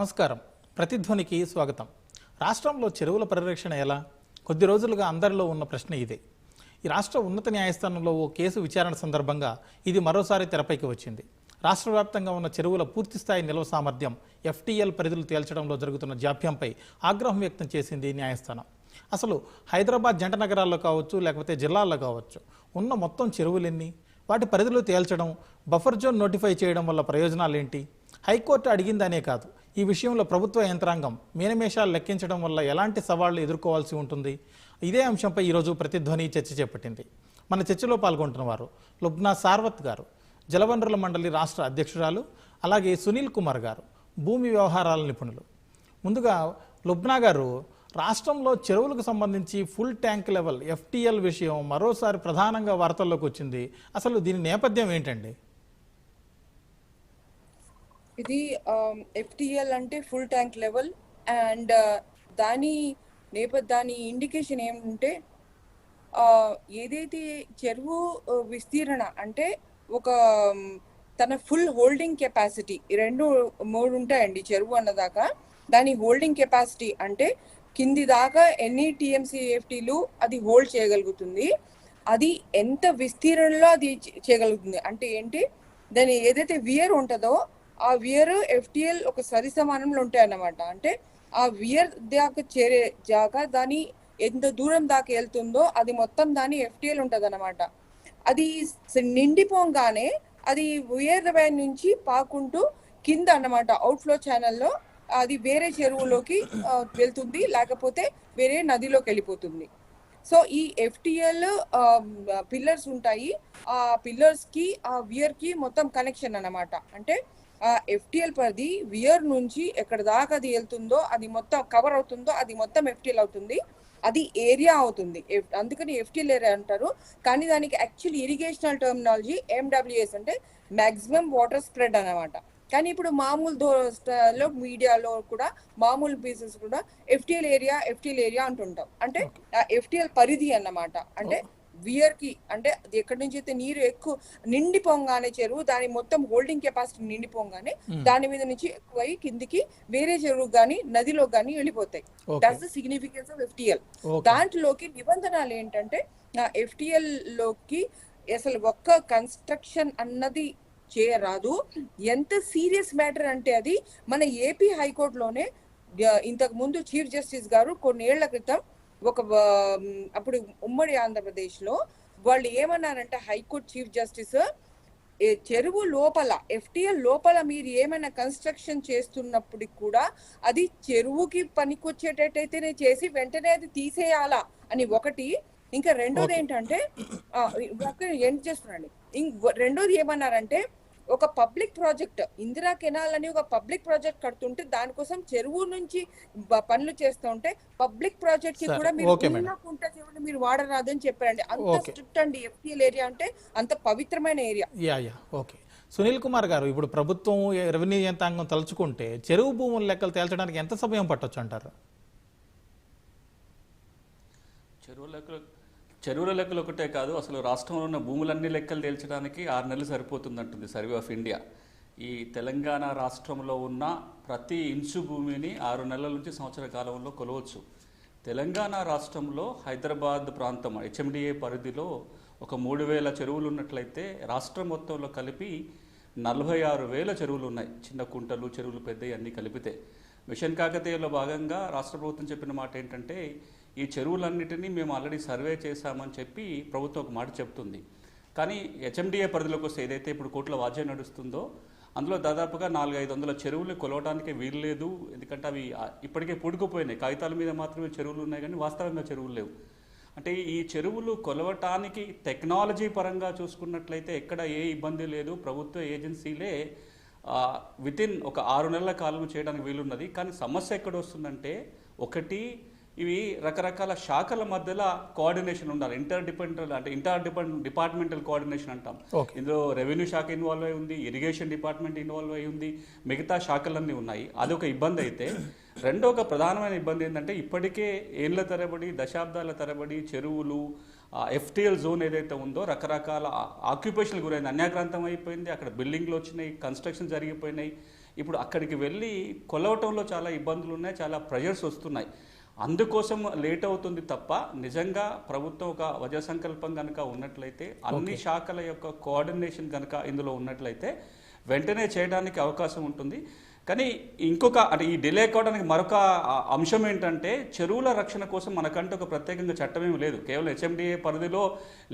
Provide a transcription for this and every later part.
నమస్కారం. ప్రతిధ్వనికి స్వాగతం. రాష్ట్రంలో చెరువుల పరిరక్షణ ఎలా? కొద్ది రోజులుగా అందరిలో ఉన్న ప్రశ్న ఇదే. ఈ రాష్ట్ర ఉన్నత న్యాయస్థానంలో ఓ కేసు విచారణ సందర్భంగా ఇది మరోసారి తెరపైకి వచ్చింది. రాష్ట్ర వ్యాప్తంగా ఉన్న చెరువుల పూర్తిస్థాయి నిల్వ సామర్థ్యం ఎఫ్టీఎల్ పరిధులు తేల్చడంలో జరుగుతున్న జాప్యంపై ఆగ్రహం వ్యక్తం చేసింది న్యాయస్థానం. అసలు హైదరాబాద్ జంట నగరాల్లో కావచ్చు లేకపోతే జిల్లాల్లో కావచ్చు ఉన్న మొత్తం చెరువులెన్ని? వాటి పరిధులు తేల్చడం బఫర్ జోన్ నోటిఫై చేయడం వల్ల ప్రయోజనాలు ఏంటి హైకోర్టు అడిగిందనే కాదు. ఈ విషయంలో ప్రభుత్వ యంత్రాంగం మీనమేషాలు లెక్కించడం వల్ల ఎలాంటి సవాళ్ళు ఎదుర్కోవాల్సి ఉంటుంది? ఇదే అంశంపై ఈరోజు ప్రతిధ్వని చర్చ చేపట్టింది. మన చర్చలో పాల్గొంటున్న వారు లుబ్నా సార్వత్ గారు జలవనరుల మండలి రాష్ట్ర అధ్యక్షురాలు అలాగే సునీల్ కుమార్ గారు భూమి వ్యవహారాల నిపుణులు. ముందుగా లుబ్నా గారు రాష్ట్రంలో చెరువులకు సంబంధించి ఫుల్ ట్యాంక్ లెవెల్ ఎఫ్టీఎల్ విషయం మరోసారి ప్రధానంగా వార్తల్లోకి వచ్చింది. అసలు దీని నేపథ్యం ఏంటండి? ఇది ఎఫ్టిఎల్ అంటే ఫుల్ ట్యాంక్ లెవెల్ అండ్ దాని నేపథ్య దాని ఇండికేషన్ ఏమంటే ఏదైతే చెరువు విస్తీరణ అంటే ఒక తన ఫుల్ హోల్డింగ్ కెపాసిటీ రెండు మూడు ఉంటాయండి చెరువు అన్నదాకా. దాని హోల్డింగ్ కెపాసిటీ అంటే కింది దాకా ఎన్ని టిఎంసీ ఎఫ్టీలు అది హోల్డ్ చేయగలుగుతుంది. అది ఎంత విస్తీర్ణంలో అది చేయగలుగుతుంది. అంటే ఏంటి? దాని ఏదైతే వియర్ ఉంటుందో ఆ వియర్ ఎఫ్టిఎల్ ఒక సరి సమానంలో ఉంటాయి అన్నమాట అంటే ఆ వియర్ దాకా చేరే జాగా దాని ఎంత దూరం దాకా వెళ్తుందో అది మొత్తం దాని ఎఫ్టిఎల్ ఉంటుంది అనమాట అది నిండిపోగానే అది వియర్ వైన్ నుంచి పాకుంటూ కింద అన్నమాట అవుట్ఫ్లో ఛానల్లో అది వేరే చెరువులోకి వెళ్తుంది లేకపోతే వేరే నదిలోకి వెళ్ళిపోతుంది. సో ఈ ఎఫ్టిఎల్ పిల్లర్స్ ఉంటాయి ఆ పిల్లర్స్కి ఆ వియర్కి మొత్తం కనెక్షన్ అన్నమాట. అంటే ఆ ఎఫ్టిఎల్ పరిధి వియర్ నుంచి ఎక్కడ దాకా అది వెళ్తుందో అది మొత్తం కవర్ అవుతుందో అది మొత్తం ఎఫ్టిఎల్ అవుతుంది. అది ఏరియా అవుతుంది. అందుకని ఎఫ్టిఎల్ ఏరియా అంటారు. కానీ దానికి యాక్చువల్లీ ఇరిగేషనల్ టర్మినాలజీ ఎండబ్ల్యూఎస్ అంటే మాక్సిమం వాటర్ స్ప్రెడ్ అన్నమాట. కానీ ఇప్పుడు మామూలు లో మీడియాలో కూడా మామూలు పీసెస్ కూడా ఎఫ్టిఎల్ ఏరియా ఎఫ్టిఎల్ ఏరియా అంటుంటాం. అంటే ఎఫ్టిఎల్ పరిధి అన్నమాట. అంటే వియర్కి అంటే అది ఎక్కడి నుంచి అయితే నీరు ఎక్కువ నిండిపోగానే చెరువు దాని మొత్తం హోల్డింగ్ కెపాసిటీ నిండిపోగానే దాని మీద నుంచి ఎక్కువై కిందికి వేరే చెరువు గానీ నదిలో గానీ వెళ్ళిపోతాయి. That's the significance of FTL. దాంట్లోకి నిబంధనలు ఏంటంటే ఎఫ్టిఎల్లోకి అసలు ఒక్క కన్స్ట్రక్షన్ అన్నది చేయరాదు ఎంత సీరియస్ మ్యాటర్ అంటే అది మన ఏపీ హైకోర్టులోనే ఇంతకు ముందు చీఫ్ జస్టిస్ గారు కొన్నేళ్ళ క్రితం ఒక అప్పుడు ఉమ్మడి ఆంధ్రప్రదేశ్లో వాళ్ళు ఏమన్నారంటే హైకోర్టు చీఫ్ జస్టిస్ ఏ చెరువు లోపల ఎఫ్టిఎల్ లోపల మీరు ఏమైనా కన్స్ట్రక్షన్ చేస్తున్నప్పటికి కూడా అది చెరువుకి పనికొచ్చేటట్టయితేనే చేసి వెంటనే అది తీసేయాలా అని ఒకటి. ఇంకా రెండోది ఏంటంటే ఎండ్ చేస్తున్నాండి ఇంక రెండోది ఏమన్నారంటే ఒక పబ్లిక్ ప్రాజెక్ట్ ఇందిరా కెనాల్ అని ఒక పబ్లిక్ ప్రాజెక్ట్ కడుతుంటే దానికోసం చెరువు నుంచి పనులు చేస్తూ ఉంటే పబ్లిక్ ప్రాజెక్ట్కి కూడా మీరు కుంట చెరువుని మీరు వాడరాదు అని చెప్పారండి. అంత. స్ట్రిక్ట్ అండి ఎఫ్టిఎల్ ఏరియా అంటే అంత పవిత్రమైన area. Yeah yeah okay. Sunil Kumar గారు ఇప్పుడు ప్రభుత్వం రెవెన్యూ యంత్రాంగం తలుచుకుంటే చెరువు భూముల లెక్కలు తేల్చడానికి ఎంత సమయం పట్టొచ్చు అంటారు? చెరువుల లెక్కలు చెరువుల లెక్కలు ఒకటే కాదు అసలు రాష్ట్రంలో ఉన్న భూములన్నీ లెక్కలు తేల్చడానికి ఆరు నెలలు సరిపోతుందంటుంది సర్వే ఆఫ్ ఇండియా ఈ తెలంగాణ రాష్ట్రంలో ఉన్న ప్రతి ఇంచు భూమిని ఆరు నెలల నుంచి సంవత్సర కాలంలో కొలవచ్చు. తెలంగాణ రాష్ట్రంలో హైదరాబాద్ ప్రాంతం హెచ్ఎండిఏ పరిధిలో ఒక మూడు వేల చెరువులు ఉన్నట్లయితే రాష్ట్రం మొత్తంలో కలిపి నలభై ఆరు వేల చెరువులు ఉన్నాయి. చిన్న కుంటలు చెరువులు పెద్దవి అన్నీ కలిపితే. మిషన్ కాకతీయలో భాగంగా రాష్ట్ర ప్రభుత్వం చెప్పిన మాట ఏంటంటే ఈ చెరువులన్నిటినీ మేము ఆల్రెడీ సర్వే చేశామని చెప్పి ప్రభుత్వం ఒక మాట చెప్తుంది. కానీ హెచ్ఎండిఏ పరిధిలోకి వస్తే ఏదైతే ఇప్పుడు కోట్ల వాద్యం నడుస్తుందో అందులో దాదాపుగా నాలుగు ఐదు వందల చెరువులు కొలవడానికి వీల్లేదు. ఎందుకంటే అవి ఇప్పటికే పూడుకుపోయినాయి. కాగితాల మీద మాత్రమే చెరువులు ఉన్నాయి కానీ వాస్తవంగా చెరువులు లేవు. అంటే ఈ చెరువులు కొలవటానికి టెక్నాలజీ పరంగా చూసుకున్నట్లయితే ఎక్కడ ఏ ఇబ్బంది లేదు. ప్రభుత్వ ఏజెన్సీలే విత్ ఇన్ ఒక ఆరు నెలల కాలం చేయడానికి వీలున్నది. కానీ సమస్య ఎక్కడ వస్తుందంటే ఒకటి ఇవి రకరకాల శాఖల మధ్యలో కోఆర్డినేషన్ ఉండాలి. ఇంటర్ డిపెండెంట్ అంటే ఇంటర్ డిపెండ్ డిపార్ట్మెంటల్ కోఆర్డినేషన్ అంటాం. ఇందులో రెవెన్యూ శాఖ ఇన్వాల్వ్ అయి ఉంది ఇరిగేషన్ డిపార్ట్మెంట్ ఇన్వాల్వ్ అయి ఉంది మిగతా శాఖలన్నీ ఉన్నాయి. అదొక ఇబ్బంది అయితే రెండో ఒక ప్రధానమైన ఇబ్బంది ఏంటంటే ఇప్పటికే ఏళ్ళ తరబడి దశాబ్దాల తరబడి చెరువులు ఎఫ్టిఎల్ జోన్ ఏదైతే ఉందో రకరకాల ఆక్యుపేషన్ గురైంది. అన్యాక్రాంతం అయిపోయింది అక్కడ బిల్డింగ్లు వచ్చినాయి కన్స్ట్రక్షన్ జరిగిపోయినాయి. ఇప్పుడు అక్కడికి వెళ్ళి కొలవటంలో చాలా ఇబ్బందులు ఉన్నాయి చాలా ప్రెషర్స్ వస్తున్నాయి. అందుకోసం లేట్ అవుతుంది తప్ప నిజంగా ప్రభుత్వం ఒక వజ సంకల్పం కనుక ఉన్నట్లయితే అన్ని శాఖల యొక్క కోఆర్డినేషన్ కనుక ఇందులో ఉన్నట్లయితే వెంటనే చేయడానికి అవకాశం ఉంటుంది. కానీ ఇంకొక అంటే ఈ డిలే కావడానికి మరొక అంశం ఏంటంటే చెరువుల రక్షణ కోసం మనకంటే ఒక ప్రత్యేకంగా చట్టం ఏమి లేదు. కేవలం హెచ్ఎండిఏ పరిధిలో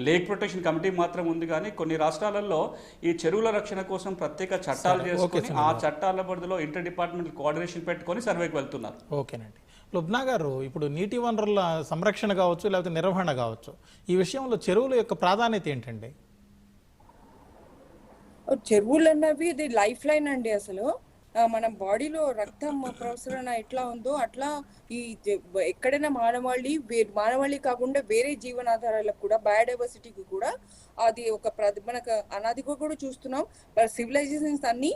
లేక్ ప్రొటెక్షన్ కమిటీ మాత్రం ఉంది కానీ కొన్ని రాష్ట్రాలలో ఈ చెరువుల రక్షణ కోసం ప్రత్యేక చట్టాలు చేసుకొని ఆ చట్టాల పరిధిలో ఇంటర్ డిపార్ట్మెంట్ కోఆర్డినేషన్ పెట్టుకొని సర్వేకి వెళ్తున్నారు. ఓకేనండి. లుబ్నా గారు ఇప్పుడు నీటి వనరుల సంరక్షణ కావచ్చు లేకపోతే నిర్వహణ కావచ్చు ఈ విషయంలో చెరువుల యొక్క ప్రాధాన్యత ఏంటండి? చెరువులు అన్నవి ఇది లైఫ్ లైన్ అండి అసలు. మన బాడీలో రక్తం ప్రసరణ ఎట్లా ఉందో అట్లా ఈ ఎక్కడైనా మానవాళి మానవాళి కాకుండా వేరే జీవనాధారాలకు కూడా బయోడైవర్సిటీకి కూడా అది ఒక ప్ర- మనకు అనాదిగా కూడా చూస్తున్నాం. సివిలైజేషన్స్ అన్ని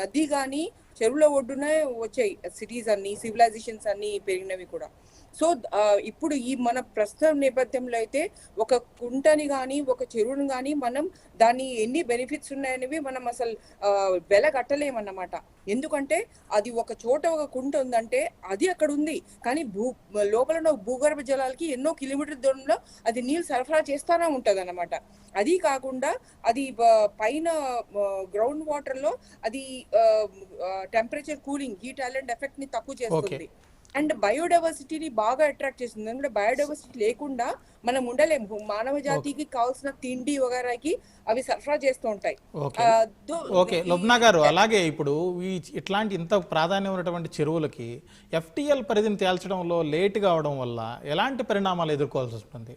నది కానీ చెరువుల ఒడ్డునే వచ్చాయి. సిటీస్ అన్ని సివిలైజేషన్స్ అన్ని పెరిగినవి కూడా. సో ఇప్పుడు ఈ మన ప్రస్తుత నేపథ్యంలో అయితే ఒక కుంటని కానీ ఒక చెరువుని కానీ మనం దాని ఎన్ని బెనిఫిట్స్ ఉన్నాయనేవి మనం అసలు ఆ, వెల కట్టలేమన్నమాట. ఎందుకంటే అది ఒక చోట ఒక కుంట ఉందంటే అది అక్కడ ఉంది. కానీ భూ లోపల భూగర్భ జలాలకి ఎన్నో కిలోమీటర్ దూరంలో అది నీళ్ళు సరఫరా చేస్తానే ఉంటది అనమాట అది కాకుండా అది పైన గ్రౌండ్ వాటర్లో అది టెంపరేచర్ కూలింగ్ హీట్ ఐలాండ్ ఎఫెక్ట్ని తక్కువ చేస్తుంది. అండ్ బయోడైవర్సిటీని బాగా అట్రాక్ట్ చేస్తుంది. ఎందుకంటే బయోడైవర్సిటీ లేకుండా మనం ఉండలేము. మానవ జాతికి కావాల్సిన తిండి వగైరాకి అవి సరఫరా చేస్తూ ఉంటాయి. ఓకే. లుబ్నా గారు అలాగే ఇప్పుడు ఈ ఇట్లాంటి ఇంత ప్రాధాన్యం ఉన్నటువంటి చెరువులకి ఎఫ్టిఎల్ పరిధిని తేల్చడంలో లేట్ కావడం వల్ల ఎలాంటి పరిణామాలు ఎదుర్కోవాల్సి వస్తుంది?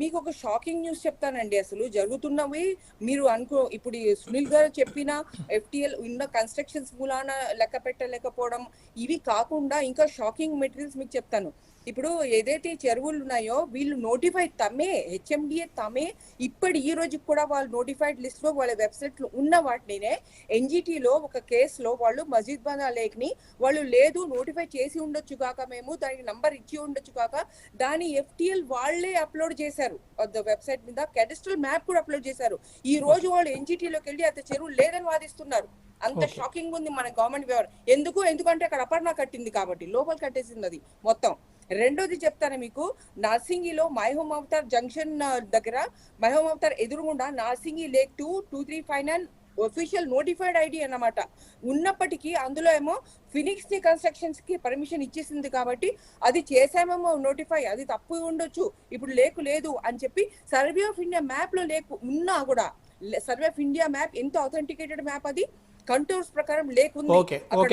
మీకు ఒక షాకింగ్ న్యూస్ చెప్తానండి అసలు. జరుగుతున్నవి మీరు అనుకో ఇప్పుడు ఈ సునీల్ గారు చెప్పిన ఎఫ్టిఎల్ ఉన్న కన్స్ట్రక్షన్స్ మూలాన లెక్క పెట్టలేకపోవడం ఇవి కాకుండా ఇంకా షాకింగ్ మెటీరియల్స్ మీకు చెప్తాను. ఇప్పుడు ఏదైతే చెరువులు ఉన్నాయో వీళ్ళు నోటిఫై తమే హెచ్ఎండిఏ తమే. ఇప్పటి ఈ రోజుకి కూడా వాళ్ళు నోటిఫైడ్ లిస్ట్లో వాళ్ళ వెబ్సైట్లో ఉన్న వాటినే ఎన్జిటిలో ఒక కేసులో వాళ్ళు మజీద్ బానా లేక్ని వాళ్ళు లేదు నోటిఫై చేసి ఉండొచ్చు కాక మేము దానికి నంబర్ ఇచ్చి ఉండొచ్చు కాక దాని ఎఫ్టిఎల్ వాళ్ళే అప్లోడ్ చేశారు. వెబ్సైట్ మీద కెడస్ట్రల్ మ్యాప్ కూడా అప్లోడ్ చేశారు. ఈ రోజు వాళ్ళు ఎన్జిటీలోకి వెళ్ళి అంత చెరువు లేదని వాదిస్తున్నారు. అంత. షాకింగ్ ఉంది మన గవర్నమెంట్ వ్యవహారం. ఎందుకు? ఎందుకంటే అక్కడ అపర్ణ కట్టింది కాబట్టి లోపల కట్టేసింది అది మొత్తం. రెండోది చెప్తాను మీకు. నార్సింగిలో మైహోమ్ అవతార్ జంక్షన్ దగ్గర మైహోమ్ అవతార్ ఎదురుగుండా Narsingi lake two two three five nine official notified ID అన్నమాట. ఉన్నప్పటికీ అందులో ఏమో ఫినిక్స్ని కన్స్ట్రక్షన్స్కి పర్మిషన్ ఇచ్చేసింది కాబట్టి అది చేసామేమో నోటిఫై అది తప్పు ఉండొచ్చు ఇప్పుడు లేకు లేదు అని చెప్పి సర్వే ఆఫ్ ఇండియా మ్యాప్లో లేకు ఉన్నా కూడా సర్వే ఆఫ్ ఇండియా మ్యాప్ ఎంత అథెంటికేటెడ్ మ్యాప్ అది? కంటోర్స్ ప్రకారం లేకుంది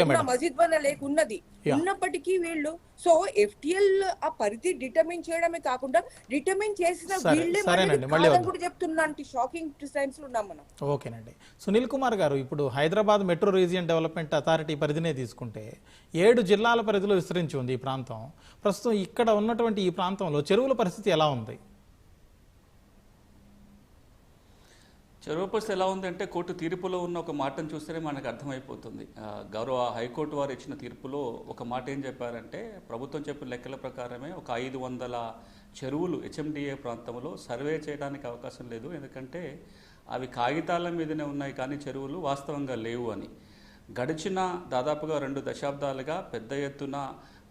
madam. మజిద్ వల్ల లేకున్నది. ఉన్నప్పటికీ వీళ్ళు సో ఎఫ్టిఎల్ ఆ పరిధి డిటర్మిన్ చేయడమే కాకుండా డిటర్మిన్ చేసిన వీళ్ళే. కూడా చెప్తున్నా షాకింగ్లో ఉన్నాం మనం ఓకేనండి సునీల్ కుమార్ గారు ఇప్పుడు Hyderabad metro region development authority పరిధినే తీసుకుంటే ఏడు జిల్లాల పరిధిలో విస్తరించి ఉంది ఈ ప్రాంతం ప్రస్తుతం ఇక్కడ ఉన్నటువంటి ఈ ప్రాంతంలో చెరువుల పరిస్థితి ఎలా ఉంది చెరువు ఎలా ఉందంటే కోర్టు తీర్పులో ఉన్న ఒక మాటను చూస్తేనే మనకు అర్థమైపోతుంది. గౌరవ హైకోర్టు వారు ఇచ్చిన తీర్పులో ఒక మాట ఏం చెప్పారంటే ప్రభుత్వం చెప్పిన లెక్కల ప్రకారమే ఒక ఐదు వందల చెరువులు హెచ్ఎండిఏ ప్రాంతంలో సర్వే చేయడానికి అవకాశం లేదు. ఎందుకంటే అవి కాగితాల మీదనే ఉన్నాయి కానీ చెరువులు వాస్తవంగా లేవు అని. గడిచిన దాదాపుగా రెండు దశాబ్దాలుగా పెద్ద ఎత్తున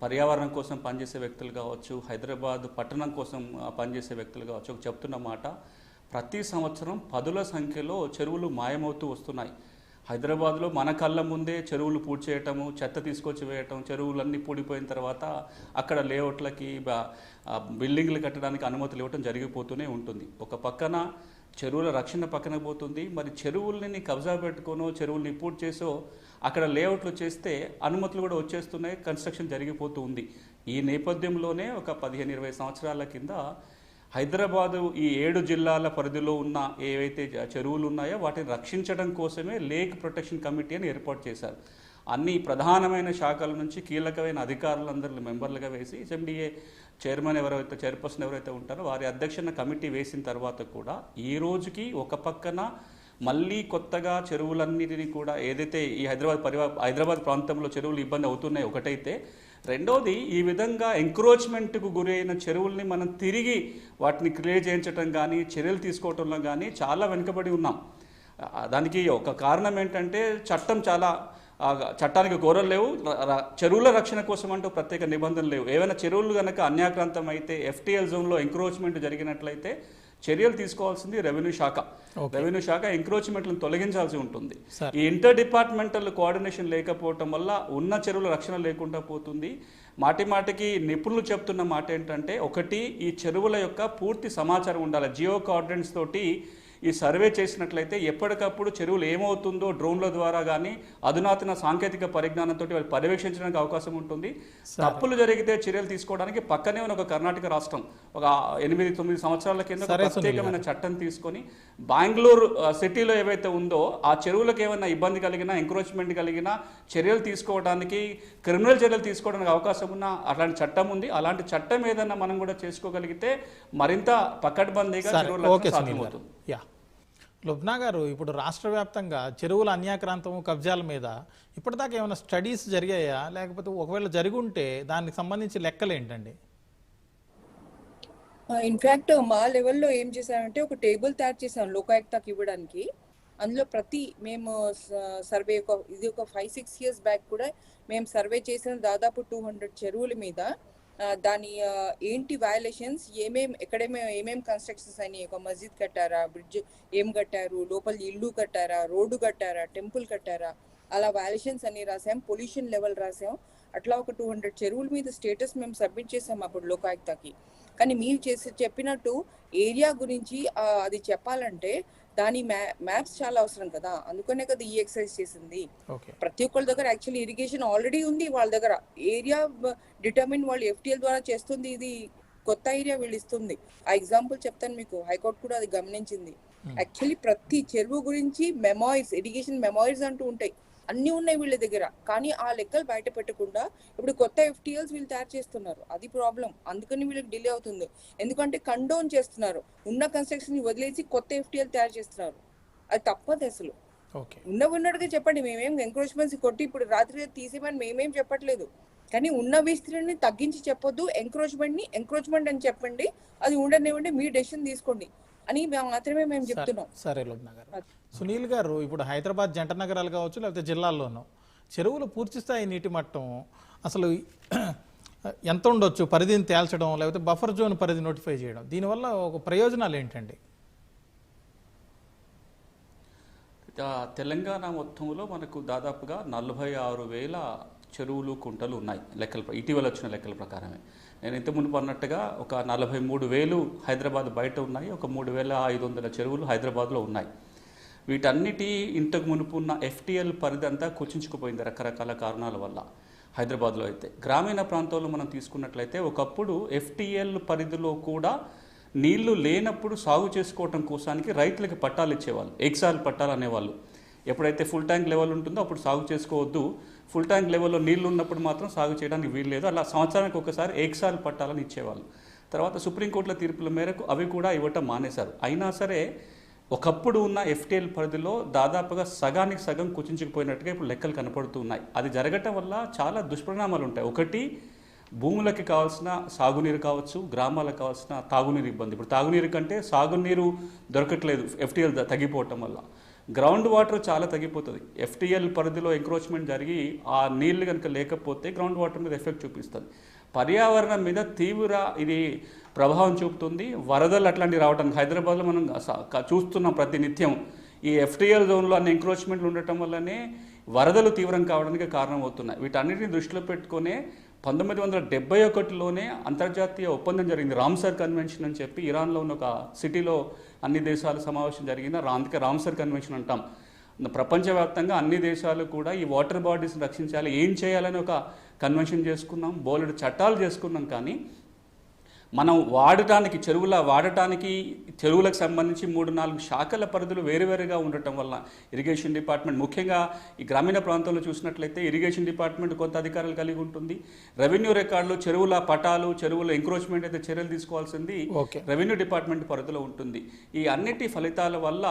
పర్యావరణం కోసం పనిచేసే వ్యక్తులు కావచ్చు హైదరాబాద్ పట్టణం కోసం పనిచేసే వ్యక్తులు కావచ్చు ఒక చెప్తున్న మాట ప్రతి సంవత్సరం పదుల సంఖ్యలో చెరువులు మాయమవుతూ వస్తున్నాయి. హైదరాబాద్లో మన కళ్ళ ముందే చెరువులు పూడ్చేయటము చెత్త తీసుకొచ్చి వేయటం చెరువులన్నీ పూడిపోయిన తర్వాత అక్కడ లేఅవుట్లకి బిల్డింగ్లు కట్టడానికి అనుమతులు ఇవ్వటం జరిగిపోతూనే ఉంటుంది. ఒక పక్కన చెరువుల రక్షణ పక్కన పోతుంది. మరి చెరువుల్ని కబ్జా పెట్టుకోనో చెరువుల్ని పూర్తి చేసో అక్కడ లేఅవుట్లు చేస్తే అనుమతులు కూడా వచ్చేస్తున్నాయి కన్స్ట్రక్షన్ జరిగిపోతూ ఉంది. ఈ నేపథ్యంలోనే ఒక పదిహేను ఇరవై సంవత్సరాల కింద హైదరాబాదు ఈ ఏడు జిల్లాల పరిధిలో ఉన్న ఏవైతే చెరువులు ఉన్నాయో వాటిని రక్షించడం కోసమే లేక్ ప్రొటెక్షన్ కమిటీ అని ఏర్పాటు చేశారు. అన్ని ప్రధానమైన శాఖల నుంచి కీలకమైన అధికారులందరిని మెంబర్లుగా వేసి హెచ్ఎండిఏ చైర్మన్ ఎవరైతే చైర్పర్సన్ ఎవరైతే ఉంటారో వారి అధ్యక్షన కమిటీ వేసిన తర్వాత కూడా ఈ రోజుకి ఒక పక్కన మళ్ళీ కొత్తగా చెరువులన్నిటినీ కూడా ఏదైతే ఈ హైదరాబాద్ పరివా హైదరాబాద్ ప్రాంతంలో చెరువులు ఇబ్బంది అవుతున్నాయి ఒకటైతే రెండోది ఈ విధంగా ఎంక్రోచ్మెంట్కు గురైన చెరువుల్ని మనం తిరిగి వాటిని క్లియర్ చేయించడం కానీ చర్యలు తీసుకోవటంలో కానీ చాలా వెనుకబడి ఉన్నాం. దానికి ఒక కారణం ఏంటంటే చట్టం చాలా చట్టానికి గోరలు లేవు. చెరువుల రక్షణ కోసం అంటూ ప్రత్యేక నిబంధనలు లేవు. ఏవైనా చెరువులు కనుక అన్యాక్రాంతం అయితే ఎఫ్టీఎల్ జోన్లో ఎంక్రోచ్మెంట్ జరిగినట్లయితే చర్యలు తీసుకోవాల్సింది రెవెన్యూ శాఖ. రెవెన్యూ శాఖ ఎంక్రోచ్మెంట్లను తొలగించాల్సి ఉంటుంది. ఈ ఇంటర్ డిపార్ట్మెంటల్ కోఆర్డినేషన్ లేకపోవటం వల్ల ఉన్న చెరువుల రక్షణ లేకుండా పోతుంది. మాటి మాటికి నిపుణులు చెప్తున్న మాట ఏంటంటే ఒకటి ఈ చెరువుల యొక్క పూర్తి సమాచారం ఉండాలి. జియో కోఆర్డినేట్స్ తోటి ఈ సర్వే చేసినట్లయితే ఎప్పటికప్పుడు చెరువులు ఏమవుతుందో డ్రోన్ల ద్వారా కానీ అధునాతన సాంకేతిక పరిజ్ఞానంతో వాళ్ళు పర్యవేక్షించడానికి అవకాశం ఉంటుంది. తప్పులు జరిగితే చర్యలు తీసుకోవడానికి పక్కనే ఉన్న ఒక కర్ణాటక రాష్ట్రం ఒక ఎనిమిది తొమ్మిది సంవత్సరాల కింద ప్రత్యేకమైన చట్టం తీసుకొని బెంగళూరు సిటీలో ఏవైతే ఉందో ఆ చెరువులకు ఏమైనా ఇబ్బంది కలిగినా ఎంక్రోచ్మెంట్ కలిగినా చర్యలు తీసుకోవడానికి క్రిమినల్ చర్యలు తీసుకోవడానికి అవకాశం ఉన్న అలాంటి చట్టం ఉంది. అలాంటి చట్టం ఏదైనా మనం కూడా చేసుకోగలిగితే మరింత పకడ్బందీగా సరే. చెరువుల ఓకే రక్షణ సునీల్ గారు. సాధ్యమవుతుంది. యా. లుబ్నా గారు ఇప్పుడు రాష్ట్ర వ్యాప్తంగా చెరువుల అన్యాక్రాంతము కబ్జాల మీద ఇప్పటిదాకా ఏమైనా స్టడీస్ జరిగాయా? లేకపోతే ఒకవేళ జరిగి ఉంటే దానికి సంబంధించి లెక్కలు ఏంటండి? ఇన్ఫాక్ట్ మా లెవెల్లో ఏం చేశామంటే ఒక టేబుల్ తయారు చేశాను లోకాయుక్తకి ఇవ్వడానికి. అందులో ప్రతి మేము సర్వే ఒక ఇది ఒక ఫైవ్ సిక్స్ ఇయర్స్ బ్యాక్ కూడా మేము సర్వే చేసిన దాదాపు టూ హండ్రెడ్ చెరువుల మీద దాని ఏంటి వయలేషన్స్ ఏమేం ఎక్కడేమే ఏమేం కన్స్ట్రక్షన్స్ అని ఒక మస్జిద్ కట్టారా? బ్రిడ్జ్ ఏం కట్టారు? లోపల ఇల్లు కట్టారా? రోడ్డు కట్టారా? టెంపుల్ కట్టారా? అలా వయలేషన్స్ అన్ని రాసాం. పొల్యూషన్ లెవెల్ రాసాం. అట్లా ఒక టూ హండ్రెడ్ చెరువుల మీద స్టేటస్ మేము సబ్మిట్ చేసాం అప్పుడు లోకాయుక్తకి. కానీ మీరు చేసి చెప్పినట్టు ఏరియా గురించి అది చెప్పాలంటే దాని మ్యా మ్యాప్స్ చాలా అవసరం కదా. అందుకనే కదా ఈ ఎక్సర్సైజ్ చేసింది. ప్రతి ఒక్కరి దగ్గర యాక్చువల్లీ ఇరిగేషన్ ఆల్రెడీ ఉంది వాళ్ళ దగ్గర. ఏరియా డిటర్మిన్ వాళ్ళు ఎఫ్టిఎల్ ద్వారా చేస్తుంది ఇది కొత్త ఏరియా వీళ్ళు ఇస్తుంది. ఆ ఎగ్జాంపుల్ చెప్తాను మీకు. హైకోర్టు కూడా అది గమనించింది. యాక్చువల్లీ ప్రతి చెరువు గురించి మెమాయిర్స్ ఇరిగేషన్ మెమాయిర్స్ అంటూ ఉంటాయి. అన్ని ఉన్నాయి వీళ్ళ దగ్గర. కానీ ఆ లెక్కలు బయట పెట్టకుండా ఇప్పుడు కొత్త ఎఫ్టిఎల్స్ వీళ్ళు తయారు చేస్తున్నారు. అది ప్రాబ్లం అందుకని వీళ్ళకి డిలే అవుతుంది. ఎందుకంటే కండోన్ చేస్తున్నారు. ఉన్న కన్స్ట్రక్షన్ వదిలేసి కొత్త ఎఫ్టిఎల్ తయారు చేస్తున్నారు. అది తప్పదు అసలు. ఉన్న ఉన్నట్టుగా చెప్పండి. మేమేం ఎంక్రోచ్మెంట్స్ కొట్టి ఇప్పుడు రాత్రి తీసేమని మేమేం చెప్పట్లేదు. కానీ ఉన్న విస్తీర్ణని తగ్గించి చెప్పొద్దు. ఎంక్రోచ్మెంట్ని ఎంక్రోచ్మెంట్ అని చెప్పండి. అది ఉండనివ్వండి. మీ డెసిషన్ తీసుకోండి. అని మేము మాత్రమే మేము చెప్తున్నాం. సరే గారు సునీల్ గారు ఇప్పుడు హైదరాబాద్ జంట నగరాలు కావచ్చు లేకపోతే జిల్లాల్లోనూ చెరువుల పూర్తి స్థాయి నీటి మట్టం అసలు ఎంత ఉండొచ్చు? పరిధిని తేల్చడం లేకపోతే బఫర్ జోన్ పరిధి నోటిఫై చేయడం దీనివల్ల ఒక ప్రయోజనాలు ఏంటండి? తెలంగాణ మొత్తంలో మనకు దాదాపుగా నలభై ఆరు వేల చెరువులు కుంటలు ఉన్నాయి లెక్కల ఇటీవల వచ్చిన లెక్కల ప్రకారమే. నేను ఇంత ముందు అన్నట్టుగా ఒక నలభై మూడు వేలు హైదరాబాద్ బయట ఉన్నాయి ఒక మూడు వేల ఐదు వందల చెరువులు హైదరాబాద్లో ఉన్నాయి. వీటన్నిటి ఇంతకు మునుపు ఉన్న ఎఫ్టీఎల్ పరిధి అంతా కుచించుకుపోయింది రకరకాల కారణాల వల్ల హైదరాబాద్లో అయితే. గ్రామీణ ప్రాంతాల్లో మనం తీసుకున్నట్లయితే ఒకప్పుడు ఎఫ్టీఎల్ పరిధిలో కూడా నీళ్ళు లేనప్పుడు సాగు చేసుకోవటం కోసానికి రైతులకి పట్టాలు ఇచ్చేవాళ్ళు ఎగ్జాల్ పట్టాలు అనేవాళ్ళు. ఎప్పుడైతే ఫుల్ ట్యాంక్ లెవెల్ ఉంటుందో అప్పుడు సాగు చేసుకోవద్దు. ఫుల్ ట్యాంక్ లెవెల్లో నీళ్ళు ఉన్నప్పుడు మాత్రం సాగు చేయడానికి వీల్లేదు అలా సంవత్సరానికి ఒకసారి ఎక్సాల్ పట్టాలని ఇచ్చేవాళ్ళు. తర్వాత సుప్రీంకోర్టుల తీర్పుల మేరకు అవి కూడా ఇవ్వటం మానేశారు. అయినా సరే ఒకప్పుడు ఉన్న ఎఫ్టీఎల్ పరిధిలో దాదాపుగా సగానికి సగం కుచించుకుపోయినట్టుగా ఇప్పుడు లెక్కలు కనపడుతున్నాయి. అది జరగటం వల్ల చాలా దుష్పరిణామాలు ఉంటాయి. ఒకటి భూములకి కావాల్సిన సాగునీరు కావచ్చు గ్రామాలకు కావాల్సిన తాగునీరు ఇబ్బంది. ఇప్పుడు తాగునీరు కంటే సాగునీరు దొరకట్లేదు ఎఫ్టీఎల్ తగ్గిపోవటం వల్ల. గ్రౌండ్ వాటర్ చాలా తగ్గిపోతుంది. ఎఫ్టీఎల్ పరిధిలో ఎంక్రోచ్మెంట్ జరిగి ఆ నీళ్ళు కనుక లేకపోతే గ్రౌండ్ వాటర్ మీద ఎఫెక్ట్ చూపిస్తుంది. పర్యావరణం మీద తీవ్ర ఇది ప్రభావం చూపుతుంది. వరదలు అట్లాంటివి రావడానికి హైదరాబాద్లో మనం చూస్తున్నాం ప్రతి నిత్యం. ఈ ఎఫ్టీఎల్ జోన్లో అన్ని ఎంక్రోచ్మెంట్లు ఉండటం వల్లనే వరదలు తీవ్రం కావడానికి కారణం అవుతున్నాయి వీటన్నిటిని దృష్టిలో పెట్టుకునే పంతొమ్మిది వందల డెబ్బై ఒకటిలోనే అంతర్జాతీయ ఒప్పందం జరిగింది. రామ్సర్ కన్వెన్షన్ అని చెప్పి ఇరాన్లో ఉన్న ఒక సిటీలో అన్ని దేశాల సమావేశం జరిగింది. అందుకే రామ్సర్ కన్వెన్షన్ అంటాం. ప్రపంచవ్యాప్తంగా అన్ని దేశాలు కూడా ఈ వాటర్ బాడీస్ని రక్షించాలి. ఏం చేయాలని ఒక కన్వెన్షన్ చేసుకున్నాం. బోలెడు చట్టాలు చేసుకున్నాం కానీ మనం వాడటానికి చెరువుల వాడటానికి చెరువులకు సంబంధించి మూడు నాలుగు శాఖల పరిధులు వేరువేరుగా ఉండటం వల్ల ఇరిగేషన్ డిపార్ట్మెంట్ ముఖ్యంగా ఈ గ్రామీణ ప్రాంతంలో చూసినట్లయితే ఇరిగేషన్ డిపార్ట్మెంట్ కొంత అధికారాలు కలిగి ఉంటుంది. రెవెన్యూ రికార్డులు చెరువుల పటాలు చెరువుల ఎంక్రోచ్మెంట్ అయితే చర్యలు తీసుకోవాల్సింది రెవెన్యూ డిపార్ట్మెంట్ పరిధిలో ఉంటుంది. ఈ అన్నిటి ఫలితాల వల్ల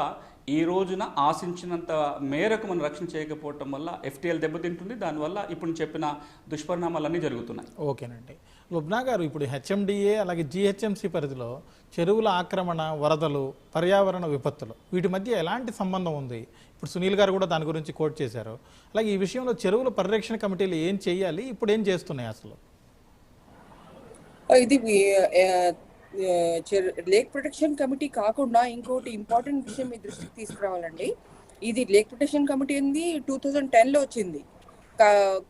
ఈ రోజున ఆశించినంత మేరకు మనం రక్షణ చేయకపోవటం వల్ల ఎఫ్టీఎల్ దెబ్బతింటుంది. దానివల్ల ఇప్పుడు చెప్పిన దుష్పరిణామాలన్నీ జరుగుతున్నాయి. ఓకేనండి. లుబ్నా గారు ఇప్పుడు హెచ్ఎండిఏ అలాగే జిహెచ్ఎంసి పరిధిలో చెరువుల ఆక్రమణ వరదలు పర్యావరణ విపత్తులు వీటి మధ్య ఎలాంటి సంబంధం ఉంది? ఇప్పుడు సునీల్ గారు కూడా దాని గురించి కోట్ చేశారు. అలాగే ఈ విషయంలో చెరువుల పరిరక్షణ కమిటీలు ఏం చేయాలి? ఇప్పుడు ఏం చేస్తున్నాయి అసలు? ఇది లేక్ ప్రొటెక్షన్ కమిటీ కాకుండా ఇంకోటి ఇంపార్టెంట్ విషయం మీ దృష్టికి తీసుకురావాలండి. ఇది లేక్ ప్రొటెక్షన్ కమిటీ ఏంది టూ థౌజండ్ టెన్లో వచ్చింది.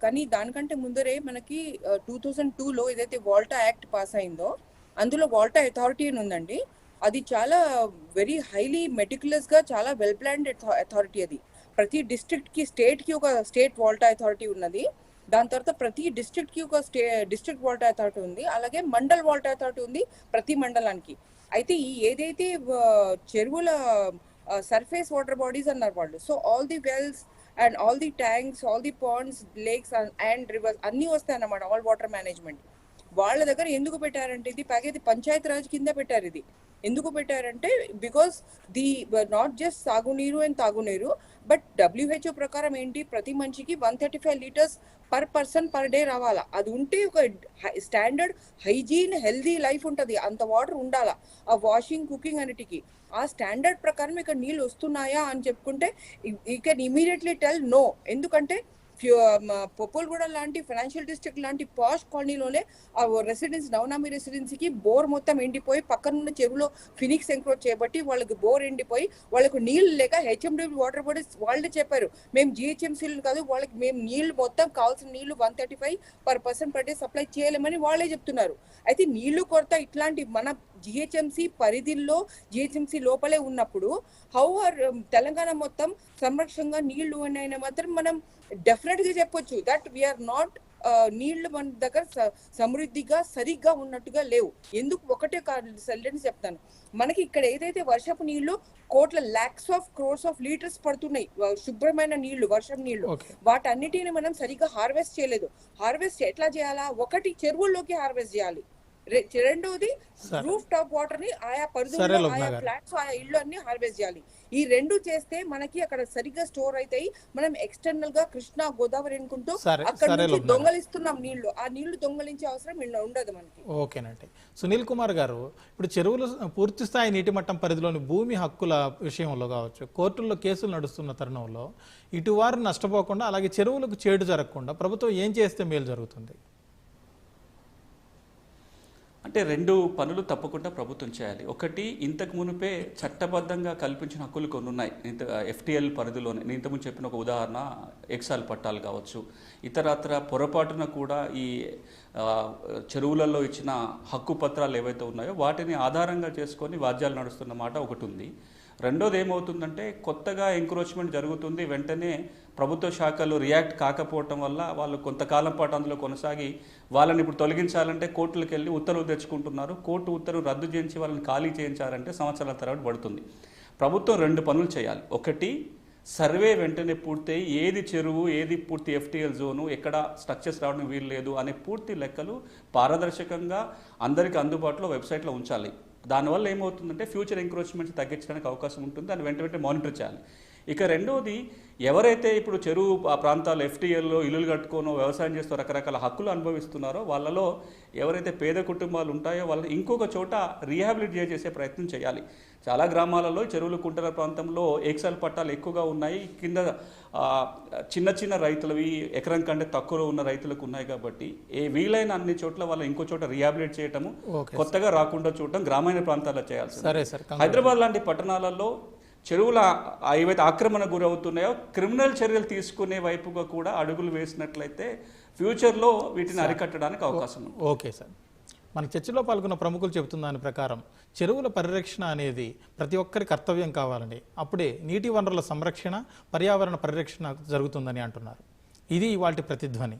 కానీ దానికంటే ముందరే మనకి టూ థౌజండ్ టూలో ఏదైతే వాల్టా యాక్ట్ పాస్ అయిందో అందులో వాల్టా అథారిటీ అని ఉందండి. అది చాలా వెరీ హైలీ మెటిక్యులస్గా చాలా వెల్ ప్లాన్డ్ అథారిటీ అది. ప్రతి డిస్ట్రిక్ట్కి స్టేట్కి ఒక స్టేట్ వాల్టా అథారిటీ ఉన్నది. దాని తర్వాత ప్రతి డిస్ట్రిక్ట్కి ఒక స్టే డిస్ట్రిక్ట్ వాల్టా అథారిటీ ఉంది. అలాగే మండల్ వాల్టా అథారిటీ ఉంది ప్రతి మండలానికి. అయితే ఈ ఏదైతే చెరువుల సర్ఫేస్ వాటర్ బాడీస్ అన్నారు వాళ్ళు. So all the wells and all the tanks all the ponds lakes and rivers అన్నీ వస్తాయి అన్నమాట ఆల్ వాటర్ మేనేజ్మెంట్ వాళ్ళ దగ్గర ఎందుకు పెట్టారంటే ఇది ప్యాకేజ్ పంచాయత్ రాజ్ కింద పెట్టారు ఇది. ఎందుకు పెట్టారంటే బికాస్ ది నాట్ జస్ట్ సాగునీరు అండ్ తాగునీరు బట్ డబ్ల్యూహెచ్ఓ ప్రకారం ఏంటి ప్రతి మనిషికి one thirty five litres per person per day రావాలా. అది ఉంటే ఒక స్టాండర్డ్ హైజీన్ హెల్దీ లైఫ్ ఉంటుంది. అంత వాటర్ ఉండాలా. ఆ వాషింగ్ కుకింగ్ అన్నిటికీ. ఆ స్టాండర్డ్ ప్రకారం ఇక్కడ నీళ్ళు వస్తున్నాయా అని చెప్పుకుంటే ఈ కెన్ ఇమీడియట్లీ టెల్ నో ఎందుకంటే పొప్పులగూడ um, uh, లాంటి ఫైనాన్షియల్ డిస్ట్రిక్ట్ లాంటి పాష్ కాలనీలోనే ఆ రెసిడెన్స్ నవనామి రెసిడెన్సీకి బోర్ మొత్తం ఎండిపోయి పక్కనున్న చెరువులో ఫినిక్స్ ఎంక్రోచ్ చేయబట్టి వాళ్ళకి బోర్ ఎండిపోయి వాళ్ళకు నీళ్ళు లేక హెచ్ఎండబ్ల్యూ వాటర్ బాడీస్ వాళ్ళే చెప్పారు. మేము జిహెచ్ఎంసీలు కాదు వాళ్ళకి మేము నీళ్ళు మొత్తం కావాల్సిన నీళ్ళు one thirty five per person per day supply చేయలేమని వాళ్ళే చెప్తున్నారు. అయితే నీళ్ళు కొరత ఇట్లాంటి మన జిహెచ్ఎంసీ పరిధిలో జిహెచ్ఎంసీ లోపలే ఉన్నప్పుడు హౌ ఆర్ um, తెలంగాణ మొత్తం సంరక్షణగా నీళ్ళు అయినా మాత్రం మనం డెఫినెట్గా చెప్పొచ్చు దట్ వీఆర్ నాట్ నీళ్ళు మన దగ్గర సమృద్ధిగా సరిగ్గా ఉన్నట్టుగా లేవు. ఎందుకు? ఒకటే సెల్డెన్స్ చెప్తాను. మనకి ఇక్కడ ఏదైతే వర్షపు నీళ్ళు కోట్ల lakhs of crores of litres పడుతున్నాయి శుభ్రమైన నీళ్ళు వర్షం నీళ్ళు. వాటన్నిటిని మనం సరిగ్గా హార్వెస్ట్ చేయలేదు. హార్వెస్ట్ ఎట్లా చేయాలా? ఒకటి చెరువుల్లోకి హార్వెస్ట్ చేయాలి. రెండోది. రూఫ్ టాప్ వాటర్ని ఆయా పరిధిలో ఆయా గారు. ఫ్లాట్స్ ఆయా ఇల్లు అన్ని హార్వెస్ట్ చేయాలి ఈ రెండు చేస్తే మనకి అక్కడ సరిగ్గా స్టోర్ అవుతాయి మనం ఎక్స్టర్నల్గా కృష్ణా గోదావరి అనుకుంటూ అక్కడ నుంచి. దొంగలిస్తున్నాం నీళ్ళు ఆ నీళ్ళు దొంగలించే అవసరం ఉండదు మనకి ఓకేనండి సునీల్ కుమార్ గారు ఇప్పుడు చెరువులు పూర్తి స్థాయి నీటి మట్టం పరిధిలోని భూమి హక్కుల విషయంలో కావచ్చు కోర్టుల్లో కేసులు నడుస్తున్న తరుణంలో ఇటువారు నష్టపోకుండా అలాగే చెరువులకు చేటు జరగకుండా ప్రభుత్వం ఏం చేస్తే మేలు జరుగుతుంది అంటే రెండు పనులు తప్పకుండా ప్రభుత్వం చేయాలి. ఒకటి ఇంతకు మునిపే చట్టబద్ధంగా కల్పించిన హక్కులు కొన్ని ఉన్నాయి. ఇంత ఎఫ్టీఎల్ పరిధిలోనే. నేను ఇంతకుముందు చెప్పిన ఒక ఉదాహరణ ఎక్సాల్ పట్టాలు కావచ్చు. ఇతరత్ర పొరపాటున కూడా ఈ చెరువులలో ఇచ్చిన హక్కు పత్రాలు ఏవైతే ఉన్నాయో వాటిని ఆధారంగా చేసుకొని వాద్యాలు నడుస్తున్న మాట ఒకటి ఉంది. రెండోది ఏమవుతుందంటే కొత్తగా ఎంక్రోచ్మెంట్ జరుగుతుంది వెంటనే ప్రభుత్వ శాఖలు రియాక్ట్ కాకపోవటం వల్ల వాళ్ళు కొంతకాలం పాటు అందులో కొనసాగి వాళ్ళని ఇప్పుడు తొలగించాలంటే కోర్టులకు వెళ్ళి ఉత్తర్వులు తెచ్చుకుంటున్నారు. కోర్టు ఉత్తర్వులు రద్దు చేయించి వాళ్ళని ఖాళీ చేయించాలంటే సంవత్సరాల తరబడి పడుతుంది. ప్రభుత్వం రెండు పనులు చేయాలి. ఒకటి సర్వే వెంటనే పూర్తయి ఏది చెరువు ఏది పూర్తి ఎఫ్టీఎల్ జోను ఎక్కడ స్ట్రక్చర్స్ రావడం వీలు లేదు అనే పూర్తి లెక్కలు పారదర్శకంగా అందరికీ అందుబాటులో వెబ్సైట్లో ఉంచాలి. దానివల్ల ఏమవుతుందంటే ఫ్యూచర్ ఎంక్రోచ్మెంట్స్ తగ్గించడానికి అవకాశం ఉంటుంది. దాన్ని వెంట వెంటనే మానిటర్ చేయాలి. ఇక రెండోది ఎవరైతే ఇప్పుడు చెరువు ఆ ప్రాంతాల్లో ఎఫ్టీఎల్లో ఇల్లులు కట్టుకోనో వ్యవసాయం చేస్తూ రకరకాల హక్కులు అనుభవిస్తున్నారో వాళ్ళలో ఎవరైతే పేద కుటుంబాలు ఉంటాయో వాళ్ళని ఇంకొక చోట రీహాబిలిటేట్ చేసే ప్రయత్నం చేయాలి. చాలా గ్రామాలలో చెరువులు కుంటల ప్రాంతంలో ఏక్సల్ పట్టాలు ఎక్కువగా ఉన్నాయి. కింద చిన్న చిన్న రైతులవి ఎకరం కంటే తక్కువలో ఉన్న రైతులకు ఉన్నాయి కాబట్టి ఏ వీలైన అన్ని చోట్ల వాళ్ళ ఇంకో చోట రీహాబిలిట్ చేయటము కొత్తగా రాకుండా చూడటం గ్రామీణ ప్రాంతాల్లో చేయాల్సి సరే సార్. హైదరాబాద్ లాంటి పట్టణాలలో చెరువుల ఏవైతే ఆక్రమణ గురవుతున్నాయో క్రిమినల్ చర్యలు తీసుకునే వైపుగా కూడా అడుగులు వేసినట్లయితే ఫ్యూచర్లో వీటిని అరికట్టడానికి అవకాశం ఉంది. Okay sir. మన చర్చలో పాల్గొన్న ప్రముఖులు చెబుతున్న దాని ప్రకారం చెరువుల పరిరక్షణ అనేది ప్రతి ఒక్కరి కర్తవ్యం కావాలండి. అప్పుడే నీటి వనరుల సంరక్షణ పర్యావరణ పరిరక్షణ జరుగుతుందని అంటున్నారు. ఇది వాటి ప్రతిధ్వని.